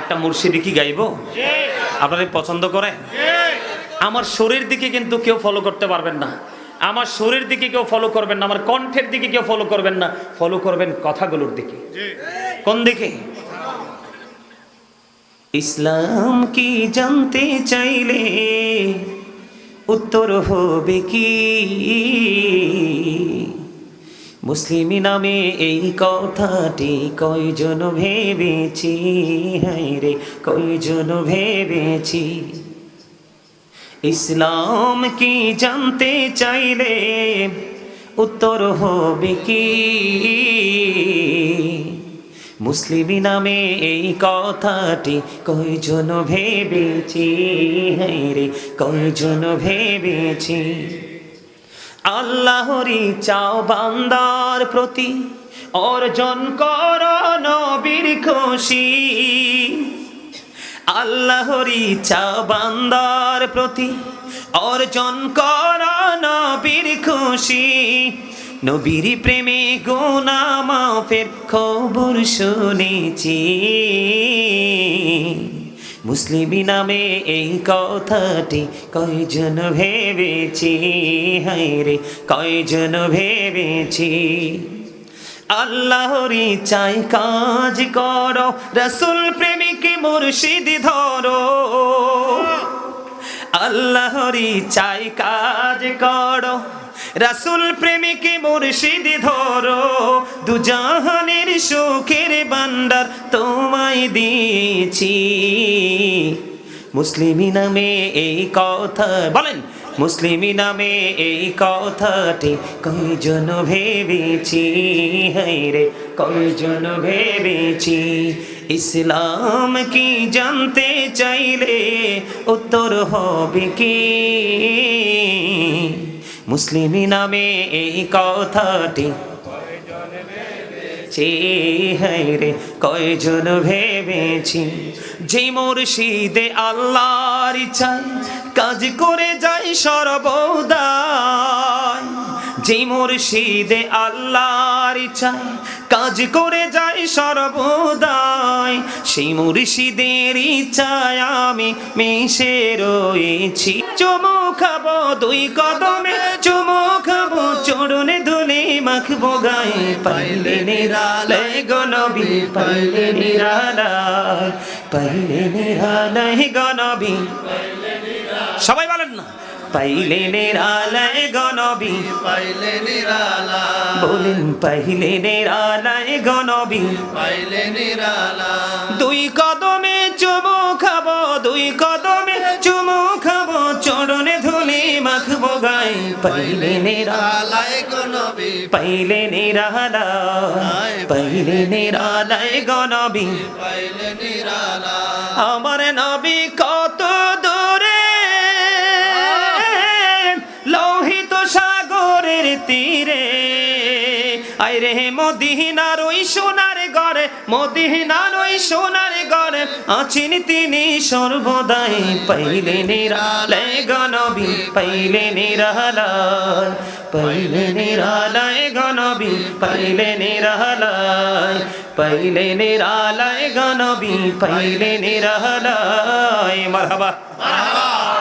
একটা মুর্শিদি কি গাইবো? আপনারা পছন্দ করে? আমার শরীর দিকে কিন্তু কেউ ফলো করতে পারবেন না। আমার শরীর দিকে কেউ ফলো করবেন না, আমার কণ্ঠের দিকে কেউ ফলো করবেন না। ফলো করবেন কথাগুলোর দিকে। কোন দিকে? ইসলাম কি জানতে চাইলে উত্তর হবে কি? মুসলিম নামে এই কথাটি কয়জন ভেবেছি? হায় রে, কয়জন ভেবেছি? ইসলাম কি জানতে চাইলে উত্তর হবে কি? মুসলিম নামে এই কথাটি কয়জন ভেবেছি? হায় রে, কয়জন ভেবেছি? আল্লাহরি চাও বান্দার প্রতি অর্জন কর নবীর খুশি। আল্লাহরি চাও বান্দার প্রতি অর্জন কর নবীর খুশি। নবীর প্রেমে গুনা মাফের খবর শুনেছি। মুসলিম নামে এই কথাটি কয়জন ভেবেছি? হায় রে, কয়জন ভেবেছি? আল্লাহরি চাই কাজ করো, রসুল প্রেমিক মুর্শিদ ধরো। আল্লাহরি চাই কাজ করো রাসুল প্রেমিক মুর্শিদ ধরো, দুজাহানের সুখের বান্দার তোমায় দিয়েছি। মুসলিমি নামে এই কথা, বলেন, মুসলিমি নামে এই কথাটি কয়জন ভেবেছি? রে, কয়জন ভেবেছি? ইসলাম কি জানতে চাইলে উত্তর হবে কি? মুসলিমি নামে এই কথাটি। রে, কয়জন ভেবেছি যে মুর্শিদে আল্লাহর ইচ্ছায় কাজ করে যাই সর্বদা যে মুর্শিদে আল্লাহর ইচ্ছায় কাজ করে যায় সর্বদাই, সেই মুর্শিদের ইচ্ছায় আমি মিশে রয়েছি। চুমু খাব দুই কদমে, চুমু খাব চরণে ধুলে মাখবো গায়ে, পাইলে নিরালয় গনবি পাইলে নিরালয় পাইলে নিরালয় গনবি সবাই বলেন না। পাইলে নিরালয় গনবি পাইলে নিরালা বলেন পাইলে নিরালয় গনবি পাইলে নিরালা দুই কদমে চুমু খাব দুই কদমে চুমু খাব চরণে ধুলি মাখবো গায়ে। পাইলে নিরা আলাই গনবি পাইলে নিরালায় পাইলে নিরালায় গনবি পাইলে নিরালা আমার নবী মদিনার ওই সোনার ঘরে, মদিনার ওই সোনার ঘরে আছেন তিনি সর্বদাই। পাইলে নিরালয় গনবি পাইলে নিরালয় পাইলে নিরালয় গনবি পাইলে নিরালয় পাইলে নিরালয় গনবি পাইলে নিরালয় মারহাবা।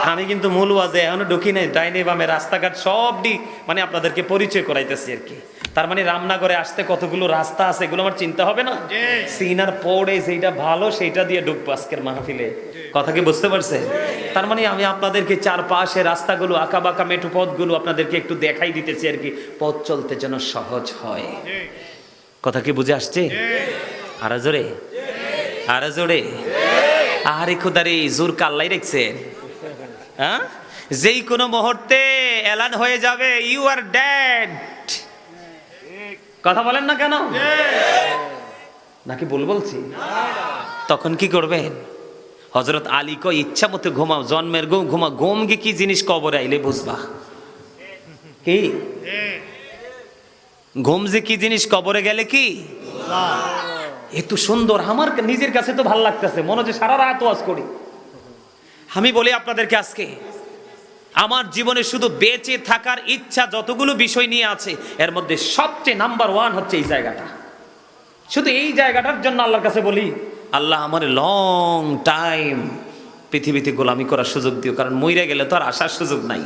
আমি কিন্তু মূল ওয়াজে এখনও ঢুকি নাই ডাইনে বামে রাস্তাঘাট সবটি মানে আপনাদেরকে পরিচয় করাইতেছি আর কি। তার মানে রামনগরে আসতে কতগুলো রাস্তা আছে এগুলো আমার চিন্তা হবে না? সিনার পড়ে যেটা ভালো সেইটা দিয়ে ঢুকবো আজকের মাহফিলে। কথা কি বুঝতে পারছে? তার মানে আমি আপনাদেরকে চারপাশে রাস্তাগুলো আঁকা বাঁকা মেটু পথগুলো আপনাদেরকে একটু দেখাই দিতেছি আর কি পথ চলতে যেন সহজ হয়। কথা কি বুঝে আসছে? আরও জোরে। আরও জোরে। আরে খুদারে জোর কাল্লাই রেখছেন হ্যাঁ? যেই কোনো মুহূর্তে এলান হয়ে যাবে ইউ আর ড্যাড কথা বলেন না কেন? নাকি ভুল বলছি? তখন কি করবেন? হজরত আলী কয় ইচ্ছা মতো ঘুমাও জন্মের ঘুম ঘুমা ঘুম গে কি জিনিস কবরে আইলে বুঝবা। কি? ঘুম যে কি জিনিস কবরে গেলে কি? এত সুন্দর আমার নিজের কাছে তো ভালো লাগতেছে মনে হচ্ছে সারা রাত ওয়াজ করি। আমি বলি আপনাদেরকে আজকে, আমার জীবনে শুধু বেঁচে থাকার ইচ্ছা যতগুলো বিষয় নিয়ে আছে, এর মধ্যে সবচেয়ে নাম্বার ওয়ান হচ্ছে এই জায়গাটা। শুধু এই জায়গাটার জন্য আল্লাহর কাছে বলি, আল্লাহ আমার লং টাইম পৃথিবীতে গোলামি করার সুযোগ দিও, কারণ মইরা গেলে তো আর আসার সুযোগ নাই।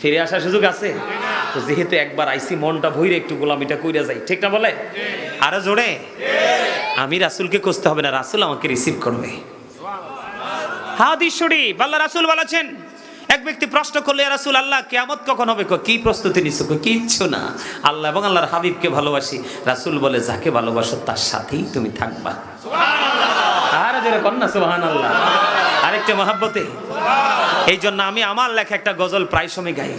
ফিরে আসার সুযোগ আছে? তো যেহেতু একবার আইসি, মনটা ভইরে একটু গোলামিটা কইরা যাই, ঠিক না বলে? আরও জোরে? আমি রাসুলকে খুঁজতে হবে না, রাসুল আমাকে রিসিভ করবে। হাদিস শরীফ আল্লাহ রাসুল বলেছেন এক ব্যক্তি প্রশ্ন করলে "ইয়া রাসূল আল্লাহ কিয়ামত কখন হবে? কি প্রস্তুতি নিচ্ছ কিচ্ছু না। আল্লাহ এবং আল্লাহর হাবিবকে ভালোবাসি। রাসূল বলে যাকে ভালোবাসো তার সাথেই তুমি থাকবা। আর জোরে কন্যা সুবহান আল্লাহ আরেকটা মহাব্বতে। এই জন্য আমি আমার লেখা একটা গজল প্রায় সময় গাই।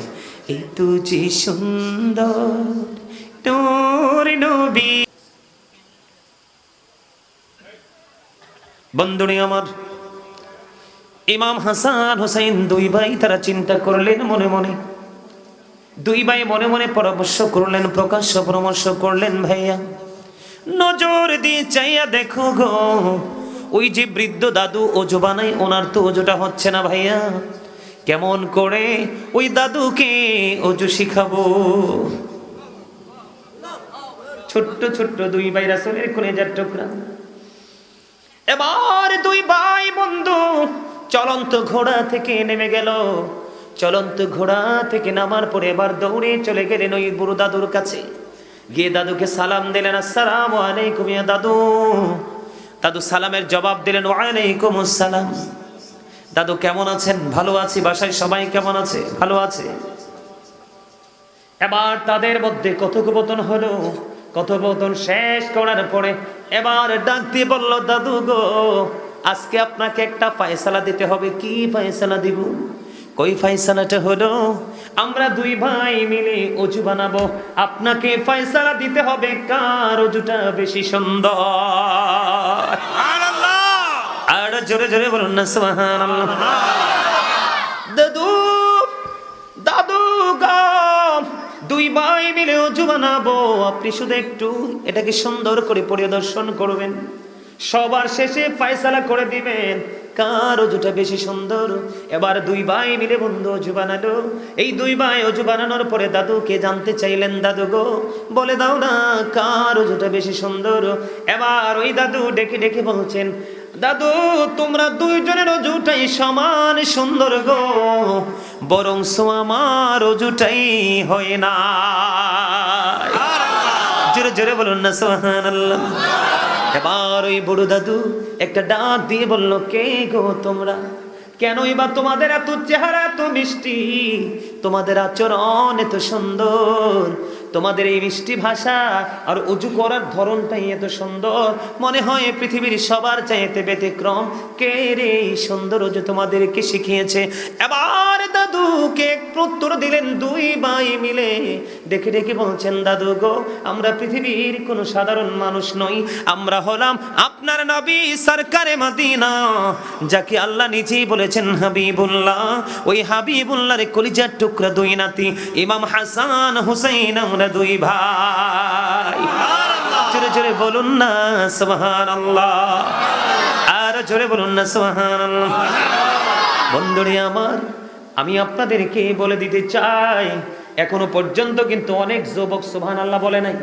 এই তুজি সুন্দর তোর নবী। বন্ধুনি আমার ইমাম হাসান হোসেন দুই ভাই তারা চিন্তা করলেন মনে মনে। দুই ভাই মনে মনে পরামর্শ করলেন, প্রকাশ্য পরামর্শ করলেন, ভাইয়া, নজর দিয়ে চাইয়া দেখো গো, ওই যে বৃদ্ধ দাদু ওজো বানাই ওনার তো ওজোটা হচ্ছে না ভাইয়া। কেমন করে ওই দাদুকে ওজো শিখাবো? ছোট্ট ছোট্ট দুই ভাই রাসলের কোনে যার টুকরা। চলন্ত ঘোড়া থেকে নেমে গেল। চলন্ত ঘোড়া থেকে নামার পরে এবার দৌড়ে চলে গেলেন ওই বুড়ো দাদুর কাছে। গিয়ে দাদুকে সালাম দিলেন, আসসালাম আলাইকুম ইয়া দাদু। দাদু সালামের জবাব দিলেন, ওয়ালাইকুম আসসালাম। দাদু, কেমন আছেন? ভালো আছি, বাসায় সবাই কেমন আছে? ভালো আছে। এবার তাদের মধ্যে কথোপকথন হলো। কথোপকথন শেষ করার পরে এবার ডাক দিয়ে বলল, দাদু গো আজকে আপনাকে একটা ফয়সালা দিতে হবে। কি ফয়সালা দিব? কই ফয়সালাটা হলো? আমরা দুই ভাই মিলে অজু বানাবো। আপনাকে ফয়সালা দিতে হবে কার অজুটা বেশি সুন্দর? আর জোরে জোরে বলুন না সুবহানাল্লাহ। দাদু দাদু গাম দুই ভাই মিলে অজু বানাবো। আপনি শুধু একটু এটাকে সুন্দর করে পরিদর্শন করবেন। সবার শেষে ফায়সালা করে দিবেন। কার অজুটা বেশি সুন্দর? এবার দুই ভাই মিলে বন্ধু অজু বানালো। এই দুই ভাই অজু বানানোর পরে দাদুকে জানতে চাইলেন দাদু গো? বলে দাও না কার অজুটা বেশি সুন্দর? এবার ওই দাদু ডেকে ডেকে বলছেন দাদু তোমরা দুইজনের অজুটাই সমান সুন্দর গো বরং আমার অজুটাই হয় না। জোরে জোরে বলুন না সুবহানাল্লাহ। এবার ওই বড় দাদু একটা ডাক দিয়ে বলল, কে গো তোমরা? কেনই বা তোমাদের এত চেহারা, এত মিষ্টি? তোমাদের আচরণ এত সুন্দর। তোমাদের এই মিষ্টি ভাষা আর উজু করার ধরনটাই এত সুন্দর। মনে হয় পৃথিবীর সবার চাইতে ব্যতিক্রম। কে রে এই সুন্দর উজু তোমাদেরকে শিখিয়েছে। এবার দাদুকে প্রত্যুর দিলেন দুই ভাই মিলে। দেখে দেখে বলছেন দাদু গো আমরা পৃথিবীর কোনো সাধারণ মানুষ নই। আমরা হলাম আপনার নবী সরকারে মদিনা যাকে আল্লাহ নিজেই বলেছেন হাবিবুল্লাহ। ওই হাবিবুল্লাহর কলিজার টুকরা দুই নাতি ইমাম হাসান হুসাইন আমরা দুই ভাই। জোরে জোরে বলুন না সুবহানাল্লাহ। জোরে বলুন না, সুবহানাল্লাহ। বন্ধুরে আমার, আমি আপনাদেরকে বলে দিতে চাই, এখনও পর্যন্ত কিন্তু অনেক যুবক সুবহান আল্লাহ বলে নাই।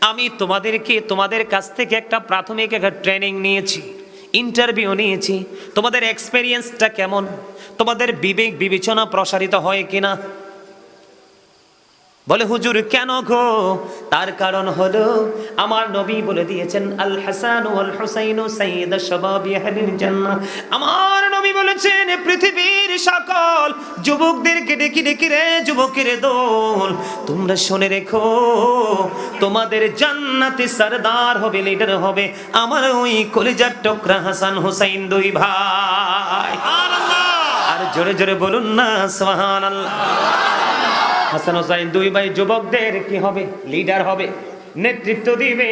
আমি তোমাদেরকে, তোমাদের কাছ থেকে একটা প্রাথমিক একটা ট্রেনিং নিয়েছি ইন্টারভিউ নিয়েছি। তোমাদের এক্সপেরিয়েন্সটা কেমন? তোমাদের বিবেক বিবেচনা প্রসারিত হয় কিনা? বলে হুজুর কেন গো? তার কারণ হলো আমার নবী বলে দিয়েছেন আল হাসান ওয়াল হুসাইন সাইয়্যিদ শাবাবি আহলিল জান্নাহ। আমার নবী বলেছেন পৃথিবীর সকল যুবকদেরকে ডেকে ডেকে রে যুবকের দোল। তোমরা শুনে রেখো তোমাদের জান্নাতে সরদার হবে লিডার হবে আমার ওই কলিজার টুকরা হাসান হুসাইন দুই ভাই। আর জোরে জোরে বলুন না সুবহানাল্লাহ। হাসান হোসাইন দুই ভাই যুবকদের কি হবে? লিডার হবে। নেতৃত্ব দিবে।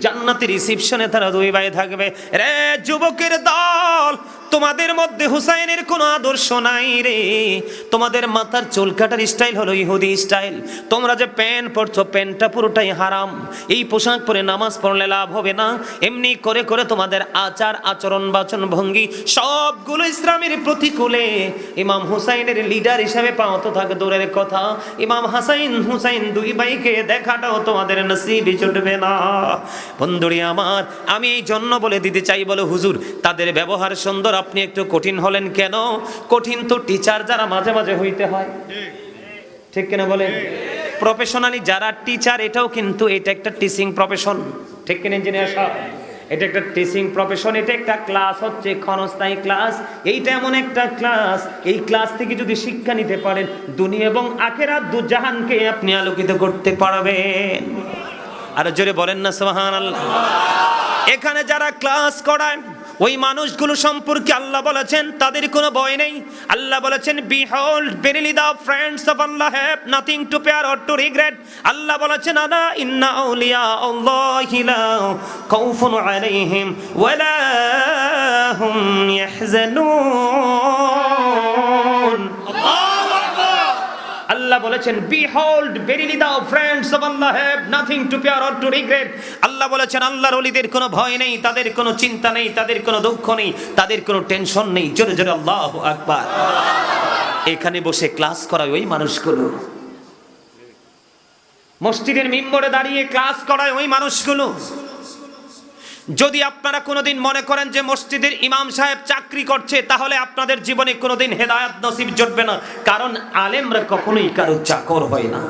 জান্নাতের রিসিপশনে তারা দুই ভাই থাকবে। রে যুবকের দল তোমাদের মধ্যে হুসাইনের কোনো আদর্শ নাই রে। তোমাদের মাথার চুল কাটার স্টাইল হলো ইহুদি স্টাইল তোমরা যে প্যান্ট পরছো, প্যান্টটা পুরোটাই হারাম। এই পোশাক পরে নামাজ পড়লে লাভ হবে না। এমনি করে করে তোমাদের আচার, আচরণ, বাচন, ভঙ্গি সবগুলো ইসলামের প্রতিকূলে। ইমাম হুসাইনের লিডার হিসাবে পাও তো থাকে দূরের কথা। ইমাম হাসাইন হুসাইন দুই ভাইকে দেখাটাও তোমাদের নসিবে জুটবে না। বন্ধুরি আমার, আমি এই জন্য বলে দিতে চাই বলে হুজুর, তাদের ব্যবহার সুন্দর আপনি একটু কঠিন হলেন কেন? কঠিন তো টিচার যারা মাঝে মাঝে হইতে হয়। ঠিক কিনা বলেন? প্রফেশনালি যারা টিচার এটাও কিন্তু এটা একটা টিচিং প্রফেশন ঠিক কিনা ইঞ্জিনিয়ার সাহেব? এটা একটা টিচিং প্রফেশন এটা একটা ক্লাস হচ্ছে, ক্ষণস্থায়ী ক্লাস এইটা এমন একটা ক্লাস এই ক্লাস থেকে যদি শিক্ষা নিতে পারেন, দুনিয়া এবং আখেরা দু জাহানকে আপনি আলোকিত করতে পারবেন। আর জোরে বলেন না সোহান এখানে যারা ক্লাস করায় ওই মানুষগুলো সম্পর্কে আল্লাহ বলেছেন, তাদের কোনো ভয় নেই। আল্লাহ বলেছেন behold verily the friends of Allah have nothing to fear or to regret Allah বলেছেন আনা ইন্না আউলিয়া আল্লাহি লা খাউফুন আলাইহিম ওয়ালা হুম ইয়াহজানুন। আল্লাহ বলেছেন behold verily the friends of Allah have nothing to fear or to regret Allah বলেছেন, আল্লাহর ওলিদের কোনো ভয় নেই, তাদের কোনো চিন্তা নেই, তাদের কোনো দুঃখ নেই, তাদের কোনো টেনশন নেই। জোরে জোরে, আল্লাহু আকবার। এখানে বসে ক্লাস করায় ওই মানুষগুলো। মসজিদের মিম্বরে দাঁড়িয়ে ক্লাস করায় ওই মানুষগুলো। যদি আপনারা কোনোদিন মনে করেন যে মসজিদের ইমাম সাহেব চাকরি করছে, তাহলে আপনাদের জীবনে কোনোদিন হেদায়াত নসিব জুটবে না। কারণ আলেমরা কখনোই কারও চাকর হয় না।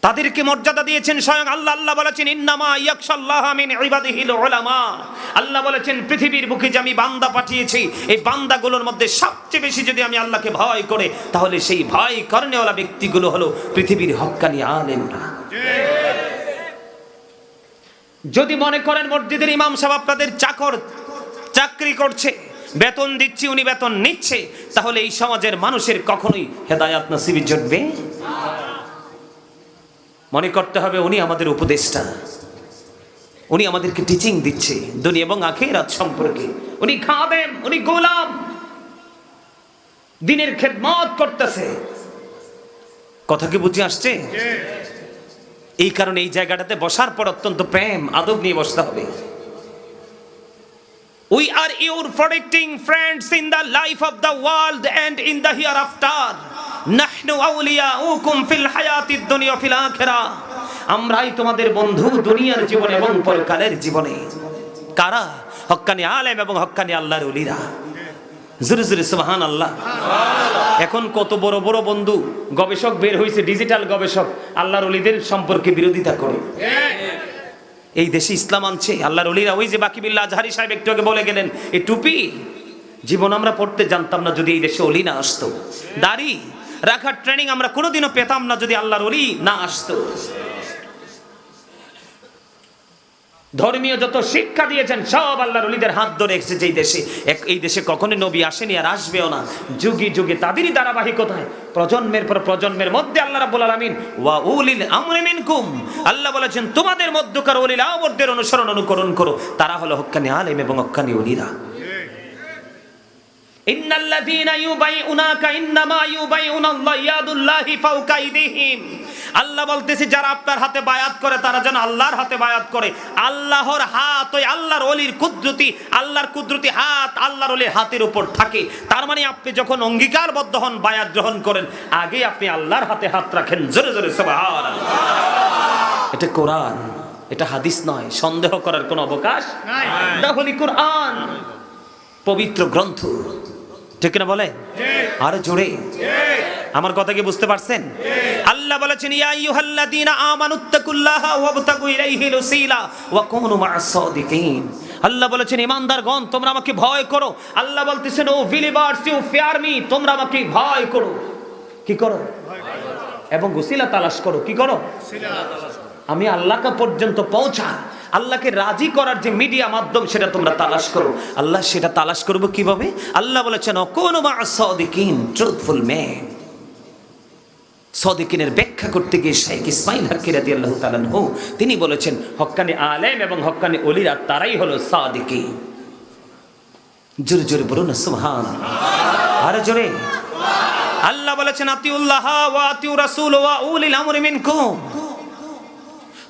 তাদেরকে মর্যাদা দিয়েছেন স্বয়ং আল্লাহ। আল্লাহ বলেছেন, ইন্নামা ইয়াকশাল্লাহ মিন ইবাদিহিল উলামা। আল্লাহ বলেছেন, পৃথিবীর বুকে যে আমি বান্দা পাঠিয়েছি, এই বান্দাগুলোর মধ্যে সবচেয়ে বেশি যদি আমি আল্লাহকে ভয় করে, তাহলে সেই ভয় কর্নেওয়ালা ব্যক্তিগুলো হলো পৃথিবীর হক্কানি আলেমরা। যদি মনে করেন মসজিদের ইমাম সাহেব আপনাদের চাকর, চাকরি করছে, বেতন দিচ্ছি, উনি বেতন নিচ্ছে, তাহলে এই সমাজের মানুষের কখনোই হেদায়াত নসিবি জুটবে? মনে করতে হবে উনি আমাদের উপদেষ্টা। উনি আমাদেরকে টিচিং দিচ্ছে, দুনিয়া এবং আখেরাত সম্পর্কে। উনি খাদেম, উনি গোলাম। দিনের খেদমত করতেছে। কথা কি বুঝে আসছে? এই কারণে এই জায়গাটাতে বসার পর অত্যন্ত প্রেম, আদব নিয়ে বসতে হবে। We are your protecting friends in the life of the world and in the hereafter নাহনু আউলিয়াউকুম ফিল হায়াতিদ দুনিয়া ফিল আখিরা। আমরাই তোমাদের বন্ধু দুনিয়ার জীবনে এবং পরকালের জীবনে। কারা? হক্কানি আলেম এবং হক্কানি আল্লাহর ওলিরা। জোরে জোরে সুবহান আল্লাহ এখন কত বড় বড় বন্ধু, গবেষক বের হয়েছে ডিজিটাল গবেষক, আল্লাহর অলিদের সম্পর্কে বিরোধিতা করে। এই দেশে ইসলাম আনছে, আল্লাহর অলিরা ওই যে বাকি বিল্লা আজহারি সাহেব একটু আগে বলে গেলেন এই টুপি, জীবন আমরা পড়তে জানতাম না যদি এই দেশে অলি না আসতো। দাড়ি, রাখার ট্রেনিং আমরা কোনোদিনও পেতাম না যদি আল্লাহর অলি না আসতো। ধর্মীয় যত শিক্ষা দিয়েছেন, সব আল্লাহর অলিদের হাত ধরে এসেছে এই দেশে। এই দেশে কখনো নবী আসেনি আর আসবেও না। যুগে যুগে তাদেরই ধারাবাহিকতায়, প্রজন্মের পর প্রজন্মের মধ্যে আল্লাহ রাব্বুল আলামিন, ওয়া উলিল আমরি মিনকুম। আল্লাহ বলেছেন, তোমাদের মধ্যকার উলিল আমরদের অনুসরণ অনুকরণ করো। তারা হলো হক্কানি আলেম এবং হক্কানি অলিরা। ইন্নাল্লাযীনা ইউবাইউনাকা ইন্নামা ইউবাইউনাল্লাহ ইয়াদুল্লাহি ফাওকা আইদিহিম আল্লাহ বলতেছে যারা আপনার হাতে বায়াত করে তারা যেন আল্লাহর হাতে বায়াত করে। আল্লাহর হাত ওই আল্লাহর অলির কুদরতি আল্লাহর কুদরতি হাত আল্লাহর অলির হাতের উপর থাকে। তার মানে আপনি যখন অঙ্গীকারবদ্ধ হন বায়াত গ্রহণ করেন আগে আপনি আল্লাহর হাতে হাত রাখেন। জোরে জোরে এটা কোরআন এটা হাদিস নয়। সন্দেহ করার কোনো অবকাশ এটা হলি কোরআন। পবিত্র গ্রন্থ। ঠিক না বলে? আরও জোরে। আমার কথা কি বুঝতে পারছেন? আল্লাহ বলেছেন ইয়া আইয়ুহাল্লাযীনা আমানুত্তাকুল্লাহা ওয়াবতাগু ইলাইহিল ওসিলা ওয়া কুনু মা'আস সাদিকিন। আল্লাহ বলেছেন ইমানদারগণ তোমরা আমাকে ভয় করো। আল্লাহ বলতেছেন O believers you fear me তোমরা আমাকে ভয় করো। কি করো? এবং ওসিলা তালাশ করো। কি করো? আমি আল্লাহকে পর্যন্ত পৌঁছা আল্লাহকে রাজি করার যে মিডিয়া মাধ্যম সেটা তোমরা তালাশ করো। আল্লাহ সেটা তালাশ করব কীভাবে? আল্লাহ বলেছেন কোন সদিকিন ট্রুথফুল ম্যান সদিকিনের ব্যাখ্যা করতে গিয়ে শেখ ইসমাইল হাক্কির রাদি আল্লাহ তালানহু তিনি বলেছেন, হক্কানি আলেম এবং হক্কানি অলিরা তারাই হলো সাদিকি জোরে জোরে বলুন না সুবহান আরে জোরে। আল্লাহ বলেছেন, আতিউল্লাহ ওয়া আতিউ রাসূল ওয়া উলিল আমরি মিনকুম।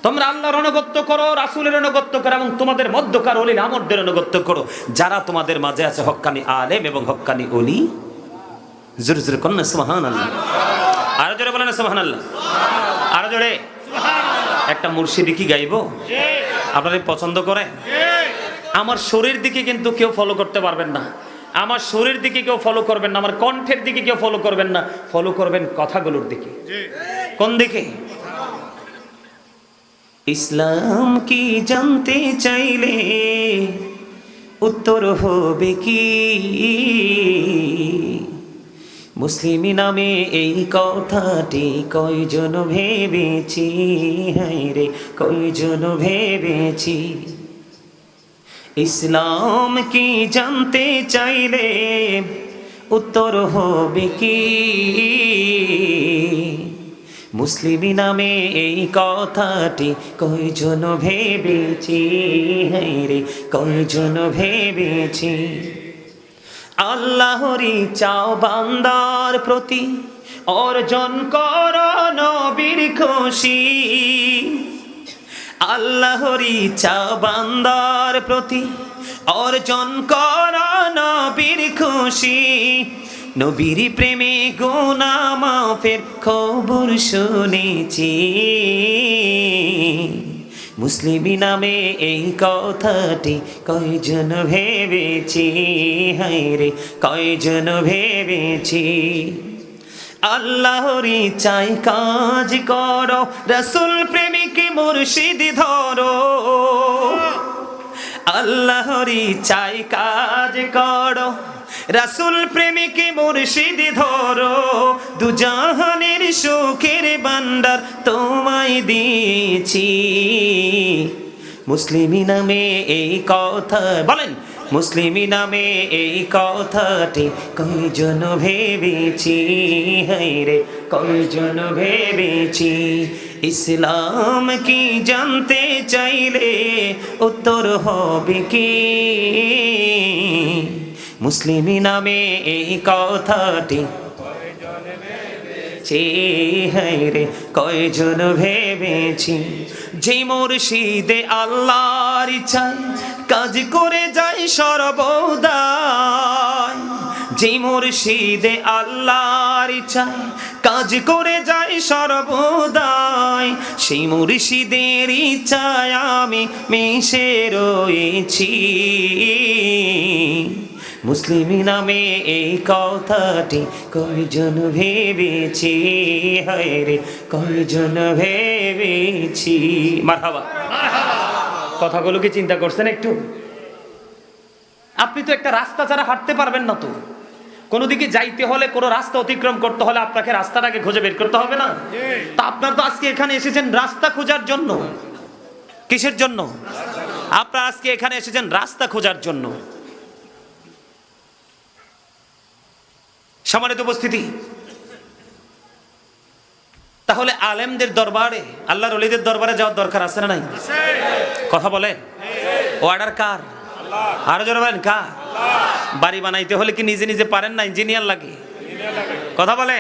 তোমরা আল্লাহর অনুগত্য করো রাসুলের অনুগত্য করো এবং তোমাদের মধ্যকার অলিল আমরদের অনুগত্য করো। যারা তোমাদের মাঝে আছে হক্কানি আলেম এবং হক্কানি অলি। জোরে জোরে কন্যা সুবহানাল্লাহ। আরও জোরে বলেন সুবহানাল্লাহ। আরও জোরে। একটা মুর্শিদি কি গাইবো? আপনারা পছন্দ করে? আমার শরীর দিকে কিন্তু কেউ ফলো করতে পারবেন না। আমার শরীর দিকে কেউ ফলো করবেন না। আমার কণ্ঠের দিকে কেউ ফলো করবেন না। ফলো করবেন কথাগুলোর দিকে। কোন দিকে? ইসলাম কি জানতে চাইলে উত্তর হবে কি? মুসলিমি নামে এই কথাটি কয়জন ভেবেছি? রে, কয়জন ভেবেছি? ইসলাম কি জানতে চাইলে উত্তর হবে কি? মুসলিমি নামে এই কথাটি, কয়জন ভেবেছি? রে, কয়জন ভেবেছি? আল্লাহরি চাও বান্দার প্রতি, অর্জন কর নবীর খুশি। আল্লাহরি চা বান্দার প্রতি, অর্জন কর খুশি। নবীর প্রেমে গোনা মাফের খবর শুনেছি। মুসলিমি নামে এই কথাটি কয়জন ভেবেছি? হায় রে কয়জন ভেবেছি? আল্লাহরি চাই কাজ করো, রসুল প্রেমিক মুর্শিদ ধরো। আল্লাহরি চাই কাজ করো রাসুল প্রেমিক মুর্শিদ ধরো, দুজাহানের সুখের বান্ডার তোমায় দিয়েছি। মুসলিমি নামে এই কথা, বলেন, মুসলিমি নামে এই কথাটি কয়জন ভেবেছি? রে, কয়জন ভেবেছি? ইসলাম কি জানতে চাইলে উত্তর হবে কি? মুসলিমি নামে এই কথাটি। রে, কয়জন ভেবেছি? যে মুর্শিদে আল্লাহর ইচ্ছায় কাজ করে যাই সর্বদাই। যে মুর্শিদে আল্লাহর ইচ্ছায় কাজ করে যাই সর্বদাই। সেই মুর্শিদের ইচ্ছায় আমি মিশে রয়েছি। মুসলিমি নামে এই কথাটি কয়জন ভেবেছি? হায় রে, কয়জন ভেবেছি? মারহাবা। কথাগুলো কি চিন্তা করছেন একটু? আপনি তো একটা রাস্তা ছাড়া হাঁটতে পারবেন না তো। কোনো দিকে যাইতে হলে, কোনো রাস্তা অতিক্রম করতে হলে আপনাকে রাস্তাটাকে খুঁজে বের করতে হবে না? তা আপনার তো আজকে এখানে এসেছেন রাস্তা খোঁজার জন্য। কিসের জন্য? আপনারা আজকে এখানে এসেছেন রাস্তা খোঁজার জন্য। সম্মানিত উপস্থিতি। তাহলে আলেমদের দরবারে, আল্লাহর অলিদের দরবারে যাওয়ার দরকার আছে না নাই? কথা বলে অর্ডার কার? আরও জোরে বলেন বাড়ি বানাইতে হলে কি নিজে নিজে পারেন না ইঞ্জিনিয়ার লাগে? কথা বলে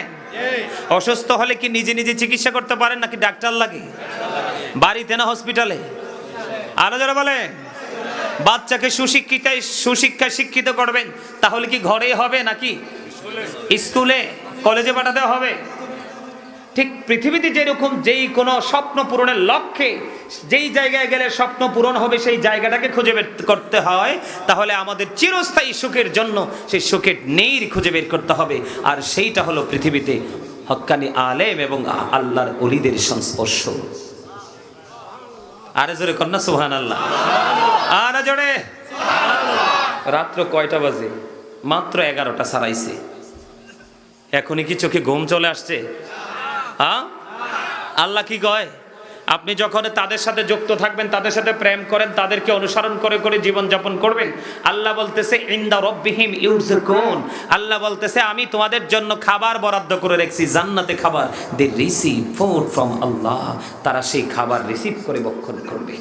অসুস্থ হলে কি নিজে নিজে চিকিৎসা করতে পারেন নাকি ডাক্তার লাগে? বাড়িতে না হসপিটালে? আরও যারা বলে বাচ্চাকে সুশিক্ষিতায় সুশিক্ষায় শিক্ষিত করবেন, তাহলে কি ঘরেই হবে নাকি? স্কুলে কলেজে পাঠাতে হবে। ঠিক পৃথিবীতে যেরকম যেই কোনো স্বপ্ন পূরণের লক্ষ্যে যেই জায়গায় গেলে স্বপ্ন পূরণ হবে, সেই জায়গাটাকে খুঁজে বের করতে হয়। তাহলে আমাদের চিরস্থায়ী সুখের জন্য সেই সুখের নেই খুঁজে বের করতে হবে। আর সেইটা হলো পৃথিবীতে হক্কানি আলেম এবং আল্লাহর অলিদের সংস্পর্শ। আরে জোরে কন্যা সুহান আল্লাহ আরে জোরে। রাত্র কয়টা বাজে? মাত্র এগারোটা সারাইছে এখনই কি চোখে ঘুম চলে আসছে? হ্যাঁ? আল্লাহ কি কয়? আপনি যখন তাদের সাথে যুক্ত থাকবেন, তাদের সাথে প্রেম করেন, তাদেরকে অনুসরণ করে করে জীবন যাপন করবেন, আল্লাহ বলতেছে, ইন্দা রব্বিহিম ইউরজুকুন আল্লাহ বলতেছে, আমি তোমাদের জন্য খাবার বরাদ্দ করে রেখেছি, জান্নাতে খাবার। They receive food from Allah. তারা সেই খাবার রিসিভ করে বক্ষণ করবে।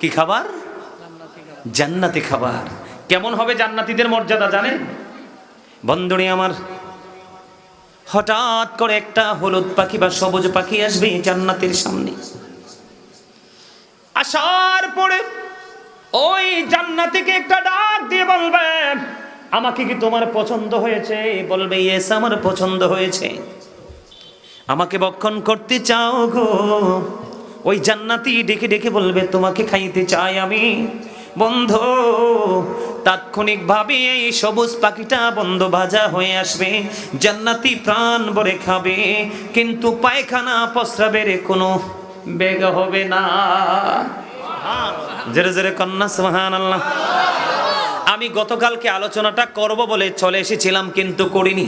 কি খাবার? জান্নাতি খাবার। কেমন হবে জান্নাতীদের মর্যাদা জানেন? বন্ধুরে আমার, হঠাৎ করে একটা হলুদ পাখি বা সবুজ পাখি আসবে জান্নাতের সামনে। আসার পরে ওই জান্নাতিকে একটা ডাক দিয়ে বলবে, আমাকে কি তোমার পছন্দ হয়েছে? বলবে, ইয়েস, আমার পছন্দ হয়েছে। আমাকে বক্ষণ করতে চাও গো। ওই জান্নাতি ডেকে ডেকে বলবে, তোমাকে খাইতে চাই আমি। বন্ধ তাৎক্ষণিকভাবে এই সবুজ পাখিটা বন্ধ ভাজা হয়ে আসবে, জান্নাতি প্রাণ ভরে খাবে, কিন্তু পায়খানা প্রস্রাবের কোনো বেগ হবে না। জোরে জোরে কন্যা সুহান আল্লাহ আমি গতকালকে আলোচনাটা করব বলে চলে এসেছিলাম, কিন্তু করিনি।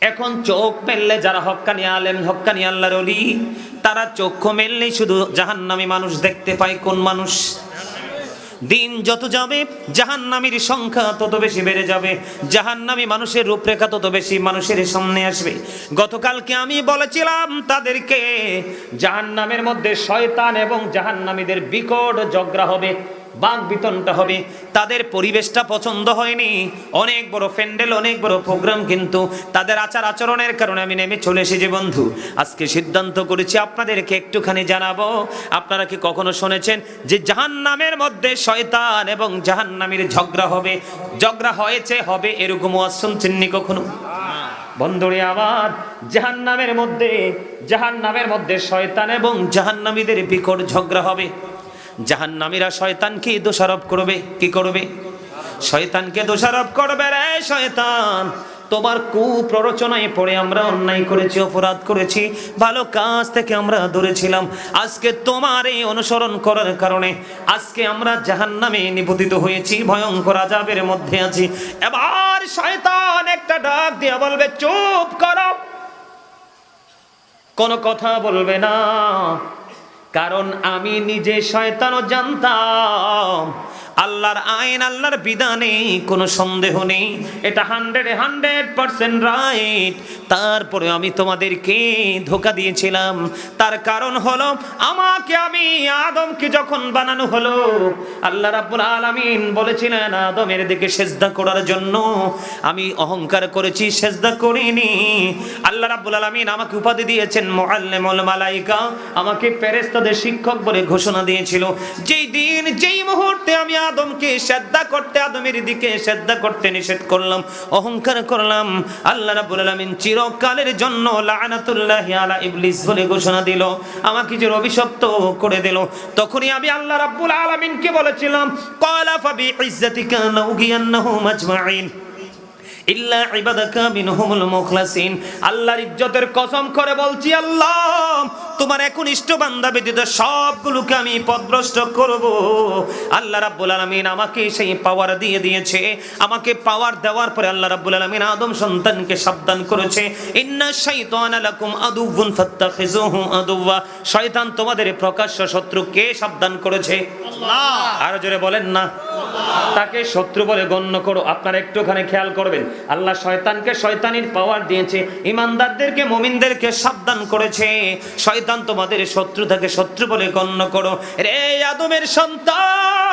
এখন চোখ মেললে যারা হক্কানি আলেম, হক্কানি আল্লাহর অলি তারা চক্ষু মেললেই শুধু জাহান্নামী মানুষ দেখতে পায় কোন মানুষ। দিন যত যাবে, জাহান্নামীর সংখ্যা তত বেশি বেড়ে যাবে। জাহান্নামী মানুষের রূপরেখা তত বেশি মানুষের সামনে আসবে। গতকালকে আমি বলেছিলাম তাদেরকে, জাহান্নামের মধ্যে শয়তান এবং জাহান্নামীদের বিকট ঝগড়া হবে। বাঘ বিতনটা হবে। তাদের পরিবেশটা পছন্দ হয়নি। অনেক বড় প্যান্ডেল, অনেক বড় প্রোগ্রাম কিন্তু তাদের আচার আচরণের কারণে আমি নেমে চলে এসেছি বন্ধু। আজকে সিদ্ধান্ত করেছি আপনাদেরকে একটুখানি জানাব। আপনারা কি কখনো শুনেছেন যে জাহান্নামের মধ্যে শয়তান এবং জাহান্নামীর ঝগড়া হবে? ঝগড়া হয়েছে, হবে এরকম শুনছেননি কখনো? বন্ধুরে আমার, জাহান্নামের মধ্যে জাহান্নামের মধ্যে শয়তান এবং জাহান্নামীদের বিকট ঝগড়া হবে। জাহান্নামীরা শয়তানকে দোষারোপ করবে? কি করবে? শয়তানকে দোষারোপ করবে রে শয়তান? তোমার কুপ্ররোচনায় পড়ে আমরা অন্যায় করেছি, অপরাধ করেছি, ভালো কাজ থেকে আমরা দূরে ছিলাম আজকে তোমার এই অনুসরণ করার কারণে আজকে আমরা জাহান্নামে নিপতিত হয়েছি, ভয়ঙ্কর আজাবের মধ্যে আছি। এবার শয়তান একটা ডাক দিয়ে বলবে, চুপ করো। কোনো কথা বলবে না। কারণ আমি নিজে শয়তানও জানতাম। আল্লাহর আইন, আল্লাহর বিধানে কোনো সন্দেহ নেই। এটা হান্ড্রেড হান্ড্রেড পার্সেন্ট রাইট তারপরে আমি তোমাদেরকে ধোকা দিয়েছিলাম। তার কারণ হলো, আমাকে আমি আদমকে যখন বানানো হলো, আল্লাহ রাব্বুল আলামিন বলেছিলেন, আদমের দিকে সেজদা করার জন্য। আমি অহংকার করেছি, সেজদা করিনি। আল্লাহ রাব্বুল আলামিন আমাকে উপাধি দিয়েছেন, মুআল্লিমুল মালাইকা। আমাকে ফেরেশতাদের শিক্ষক বলে ঘোষণা দিয়েছিল। যেই দিন, যেই মুহূর্তে আমি আদমকে শ্রদ্ধা করতে, আদমের দিকে শ্রদ্ধা করতে নিষেধ করলাম, অহংকার করলাম। আল্লাহ রাব্বুল আলামিন চিরকালের জন্য লানাতুল্লাহ আলা ইবলিস বলে ঘোষণা দিল, আমাকে যে অভিশপ্ত করে দিল। তখনই আমি আল্লাহ রাব্বুল আলামিনকে বলেছিলাম, ক্বালা ফাবি ইজ্জাতিকা লাউগিয়ান্নাহুম আজমাইন। ইল্লা ইবাদাকা মিনহুমুল মুখলাসিন। আল্লাহর ইজ্জতের কসম করে বলছি আল্লাহ তোমার একনিষ্ঠ বান্দা ব্যতীত সবগুলোকে আমি পদভ্রষ্ট করব। আল্লাহ রাব্বুল আলামিন আমাকে সেই পাওয়ার দিয়ে দিয়েছে। আমাকে পাওয়ার দেওয়ার পরে আল্লাহ রাব্বুল আলামিন আদম সন্তানকে সাবধান করেছে। ইন্না শাইতানা লাকুম আদুউন ফাত্তাখিজুহু আদুওয়া। শয়তান তোমাদের প্রকাশ্য শত্রু কে সাবধান করেছে। আল্লাহ। আর জোরে বলেন না। তাকে শত্রু বলে গণ্য করো। আপনারা একটুখানি খেয়াল করবেন। আল্লাহ শয়তানকে শয়তানির পাওয়ার দিয়েছে। ইমানদারদেরকে, মুমিনদেরকে সাবধান করেছে। শয়তান তোমাদের শত্রু থাকে শত্রু বলে গণ্য করো। রে আদমের সন্তান!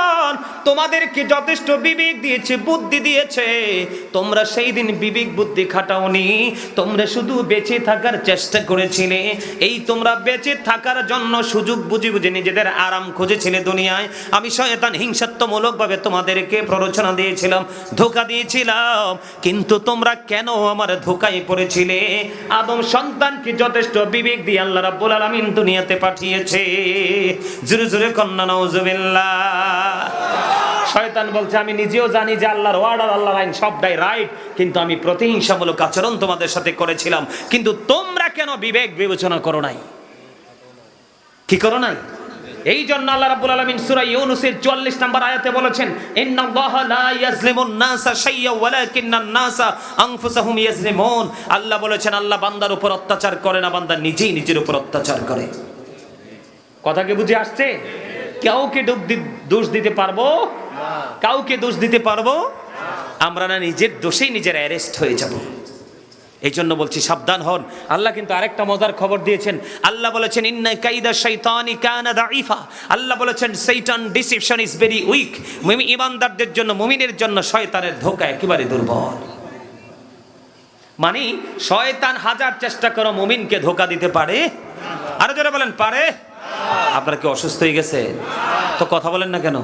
তোমাদেরকে যথেষ্ট বিবেক দিয়েছে, বুদ্ধি দিয়েছে। তোমরা সেই দিন বিবেক বুদ্ধি খাটাওনি। তোমরা শুধু বেঁচে থাকার চেষ্টা করেছিলে। এই তোমরা বেঁচে থাকার জন্য সুযোগ বুঝে বুঝে নিজেদের আরাম খুঁজেছিলে দুনিয়ায়। আমি শয়তান হিংসাত্মমূলকভাবে তোমাদেরকে প্ররোচনা দিয়েছিলাম, ধোকা দিয়েছিলাম। কিন্তু তোমরা কেন আমার ধোকায় পড়েছিলে? আদম সন্তানকে যথেষ্ট বিবেক দিয়ে আল্লাহ রাব্বুল আলামিন দুনিয়াতে পাঠিয়েছে। জোরে জোরে কন্যা, নাউজুবিল্লাহ। শয়তান বলছে, আমি নিজেও জানি যে আল্লাহর ওয়ার্ডার আল্লাহর আইন সবটাই রাইট, কিন্তু আমি প্রতিহিংসামূলক আচরণ তোমাদের সাথে করেছিলাম। কিন্তু তোমরা কেন বিবেক বিবেচনা করো নাই? কি করো নাই? এই জন্য আল্লাহ রাব্বুল আলামিন সূরা ইউনূসের 44 নম্বর আয়াতে বলেছেন, ইন্নাল্লাহা লা ইয়াজলিমুন নাসা শাইয়্যা ওয়ালাকিন্নান নাসা আনফুসাহুম ইয়াজলিমুন। আল্লাহ বলেছেন, আল্লাহ বান্দার উপর অত্যাচার করে না, বান্দা নিজেই নিজের উপর অত্যাচার করে। কথা কি বুঝে আসছে? কাউকে ডুব দি- দোষ দিতে পারব? কাউকে দোষ দিতে পারব? আমরা না নিজের দোষেই নিজের অ্যারেস্ট হয়ে যাব। এই জন্য বলছি সাবধান হন। আল্লাহ কিন্তু আরেকটা মজার খবর দিয়েছেন। আল্লাহ বলেছেন ইন্না কাইদা শাইতানি কানা দাইফা আল্লাহ বলেছেন Satan deception is very weak মুমিন ইমানদারদের জন্য মুমিনের জন্য শয়তানের ধোকা একেবারে দুর্বল। মানে শয়তান হাজার চেষ্টা করো মুমিনকে ধোকা দিতে পারে। আরও যারা বলেন পারে? আপনারা কি অসুস্থ হয়ে গেছে তো কথা বলেন না কেন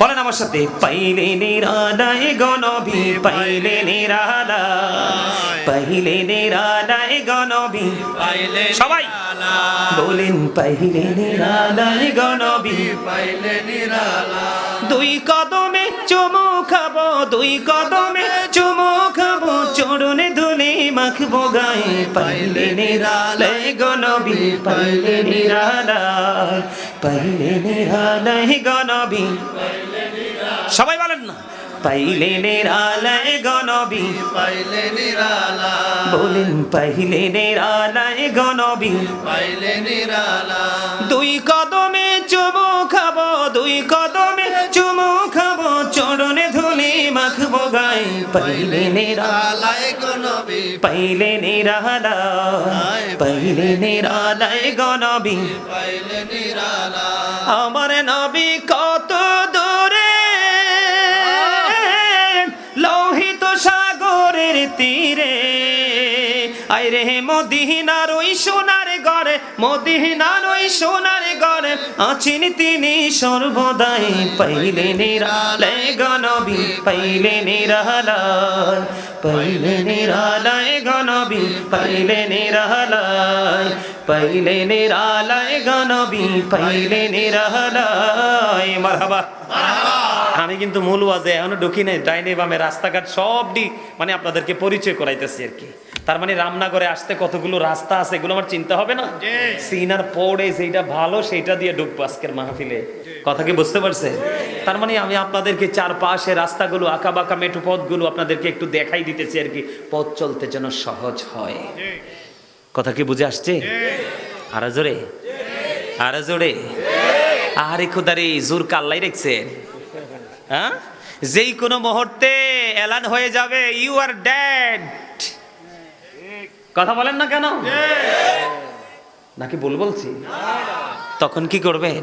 বলেন আমার সাথে পাইলে নিরালায় গনবি পাইলে নিরালায় পাইলে নিরালায় গনবি পাইলে সবাই। বলেন পাইলে নিরালায় গনবি পাইলে নিরালা দুই কদমে চুমু খাব দুই কদমে গায়ে পাইলে নিরালায় গনবি পাইলে নিরালায় পাইলে নিরালায় গনবি সবাই বলেন না। পাইলে নিরালায় গনবি পাইলে নিরালা বলেন পাইলে নিরালায় গনবি পাইলে নিরালা দুই কদমে চুমু খাব দুই কদমে চুমু খাব চরণে ধুলি মাখবো গায়ে। পাইলে নিরা আলায় গো নবী পাইলে নিরালা পাইলে নিরালায় গনবি পাইলে নিরালা আমার নবী কত দূরে লোহিত সাগরের তীরে আই রে মদিনার ওই সোনার ঘরে মদিনার ওই সোনার ঘরে আছেন তিনি সর্বদাই। পাইলে নিরালে গনবি পাইলে নিরালায় পাইলে নিরালায় গনবি পাইলে নিরালায় পাইলে নিরালায় গনবি পাইলে নিরালায় মারহাবা। আমি কিন্তু মূল ওয়াজে এখনও ঢুকি নাই, ডাইনে বামে রাস্তাঘাট সব দিক মানে আপনাদেরকে পরিচয় করাইতেছি আর কি। তার মানে রামনগরে আসতে কতগুলো রাস্তা আছে এগুলো আমার চিন্তা হবে না? সিনার পড়ে যেটা ভালো সেইটা দিয়ে ঢুকবো আজকের মাহফিলে। কথা কি বুঝতে পারছে? তার মানে আমি আপনাদেরকে চারপাশে রাস্তাগুলো আঁকা বাঁকা মেঠো পথগুলো আপনাদেরকে একটু দেখাই দিতেছি আর কি পথ চলতে যেন সহজ হয়। কথা কি বুঝে আসছে? আরও জোরে। আরও জোরে। আরে খুদারে জোর কাল্লাই রেখছেন হ্যাঁ? যেই কোনো মুহূর্তে এলান হয়ে যাবে ইউ আর ড্যাড কথা বলেন না কেন? নাকি বল বলছি? তখন কি করবেন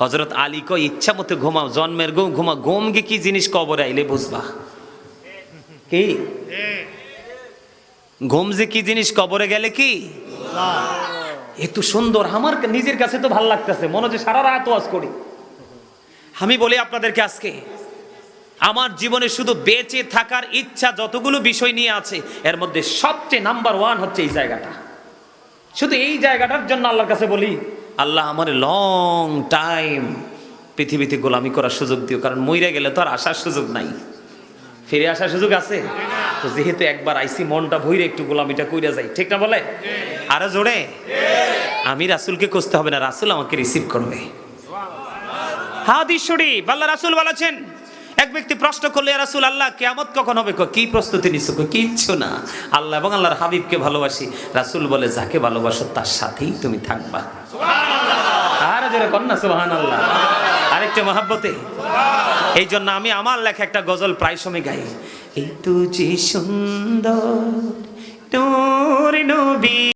হজরত আলী কয় ইচ্ছা মতো ঘুমাও জন্মের ঘুম ঘুমা ঘুমকে কি জিনিস কবরে আইলে বুঝবা? কি? ঘুম যে কি জিনিস কবরে গেলে কি? এত সুন্দর আমার নিজের কাছে তো ভালো লাগতেছে মনে হচ্ছে সারা রাত ওয়াজ করি। আমি বলি আপনাদেরকে আজকে আমার জীবনে শুধু বেঁচে থাকার ইচ্ছা যতগুলো বিষয় নিয়ে আছে, এর মধ্যে সবচেয়ে নাম্বার ওয়ান হচ্ছে এই জায়গাটা। শুধু এই জায়গাটার জন্য আল্লাহর কাছে বলি, আল্লাহ আমার লং টাইম পৃথিবীতে গোলামি করার সুযোগ দিও, কারণ মইরা গেলে তো আর আসার সুযোগ নাই। ফিরে আসার সুযোগ আছে? তো যেহেতু একবার আইসি, মনটা ভইরে একটু গোলামিটা কইরা যাই, ঠিক না বলে? আরও জোরে? আমি রাসুলকে খুঁজতে হবে না, রাসুল আমাকে রিসিভ করবে। হাদিস শরীফ, আল্লাহ রাসুল বলেছেন এক ব্যক্তি প্রশ্ন করলে "ইয়া রাসূল আল্লাহ কিয়ামত কখন হবে? কি প্রস্তুতি কয়, কিচ্ছু না। আল্লাহ এবং আল্লাহর হাবিবকে ভালোবাসি। রাসূল বলে যাকে ভালোবাসো তার সাথেই তুমি থাকবা। আর জোরে কন্যা সুবহান আল্লাহ আরেকটা মহাব্বতে। এই জন্য আমি আমার লেখা একটা গজল প্রায় সময় গাই। এই তুজি সুন্দর তোর নবী